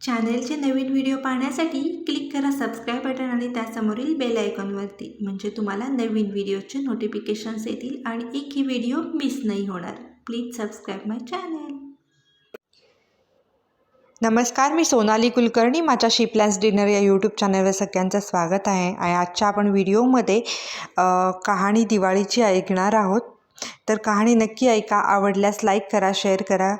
चॅनेलचे नवीन व्हिडिओ पाहण्यासाठी क्लिक करा सबस्क्राईब बटन आणि त्यासमोरील बेल आयकॉनवरती. म्हणजे तुम्हाला नवीन व्हिडिओचे नोटिफिकेशन्स येतील आणि एकही व्हिडिओ मिस नाही होणार. प्लीज सबस्क्राईब माय चॅनेल नमस्कार मी सोनाली कुलकर्णी. माझ्या शिपलॅन्स डिनर या यूट्यूब चॅनलवर सगळ्यांचं स्वागत आहे. आणि आजच्या आपण व्हिडिओमध्ये कहाणी दिवाळीची ऐकणार आहोत. तर कहाणी नक्की ऐका आवडल्यास लाईक करा शेअर करा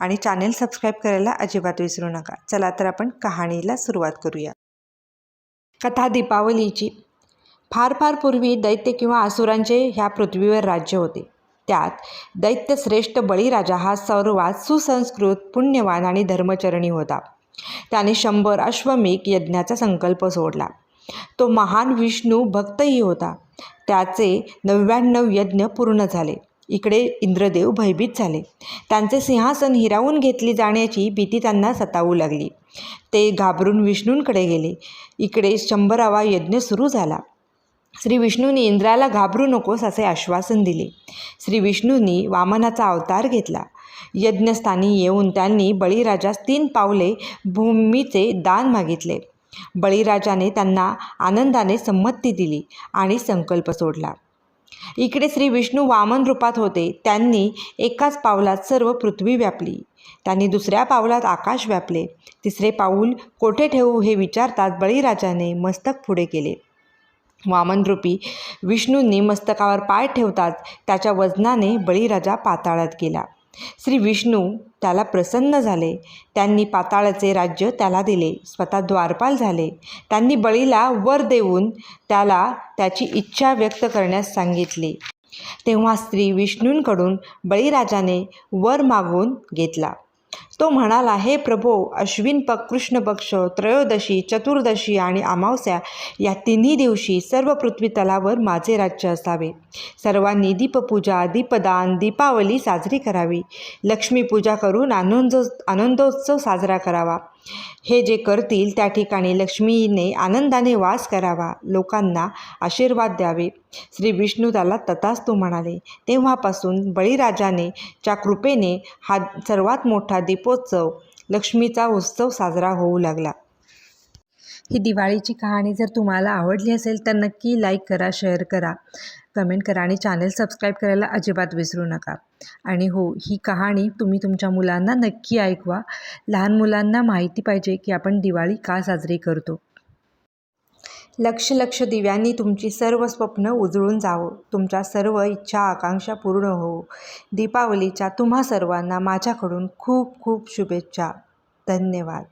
आणि चॅनेल सबस्क्राईब करायला अजिबात विसरू नका. चला तर आपण कहाणीला सुरुवात करूया. कथा दीपावलीची. फार फार पूर्वी दैत्य किंवा असुरांचे ह्या पृथ्वीवर राज्य होते. त्यात दैत्यश्रेष्ठ बळीराजा हा सर्वात सुसंस्कृत पुण्यवान आणि धर्मचरणी होता. त्याने शंभर अश्वमेघ यज्ञाचा संकल्प सोडला. तो महान विष्णू भक्तही होता. त्याचे नव्याण्णव यज्ञ पूर्ण झाले. इकडे इंद्रदेव भयभीत झाले. त्यांचे सिंहासन हिरावून घेतली जाण्याची भीती त्यांना सतावू लागली. ते घाबरून विष्णूंकडे गेले. इकडे शंभरावा यज्ञ सुरू झाला. श्री विष्णूंनी इंद्राला घाबरू नकोस असे आश्वासन दिले. श्री विष्णूंनी वामनाचा अवतार घेतला. यज्ञस्थानी येऊन त्यांनी बळीराजास तीन पावले भूमीचे दान मागितले. बळीराजाने त्यांना आनंदाने संमती दिली आणि संकल्प सोडला. इकडे श्री विष्णू वामन रूपात होते. त्यांनी एकाच पावलात सर्व पृथ्वी व्यापली. त्यांनी दुसऱ्या पावलात आकाश व्यापले. तिसरे पाऊल कोठे ठेवू हे विचारतात बळीराजाने मस्तक पुढे केले. वामनरूपी विष्णूंनी मस्तकावर पाय ठेवताच त्याच्या वजनाने बळीराजा पाताळात गेला. श्री विष्णू त्याला प्रसन्न झाले. त्यांनी पाताळाचे राज्य त्याला दिले. स्वतः द्वारपाल झाले. त्यांनी बळीला वर देऊन त्याला त्याची इच्छा व्यक्त करण्यास सांगितली. तेव्हा श्री विष्णूंकडून बळीराजाने वर मागून घेतला. तो म्हणाला हे प्रभो अश्विन पक कृष्ण पक्ष त्रयोदशी चतुर्दशी आणि अमावस्या या तिन्ही दिवशी सर्व पृथ्वी तलावर माझे राज्य असावे. सर्वांनी दीपपूजा दीपदान दीपावली साजरी करावी. लक्ष्मीपूजा करून आनंदो आनंदोत्सव साजरा करावा. हे जे करतील त्या ठिकाणी लक्ष्मीने आनंदाने वास करावा. लोकांना आशीर्वाद द्यावे. श्री विष्णू त्याला तो म्हणाले. तेव्हापासून बळीराजाने च्या कृपेने हा सर्वात मोठा दीपोत्सव लक्ष्मीचा उत्सव साजरा होऊ लागला. ही दिवाळीची कहाणी जर तुम्हाला आवडली असेल तर नक्की लाईक करा शेअर करा कमेंट करा आणि चॅनल सबस्क्राईब करायला अजिबात विसरू नका. आणि हो ही कहाणी तुम्ही तुमच्या मुलांना नक्की ऐकवा. लहान मुलांना माहिती पाहिजे की आपण दिवाळी का साजरी करतो. लक्ष लक्ष दिव्यांनी तुमची सर्व स्वप्न उजळून जावं. तुमच्या सर्व इच्छा आकांक्षा पूर्ण हो. दीपावलीच्या तुम्हा सर्वांना माझ्याकडून खूप खूप शुभेच्छा. धन्यवाद.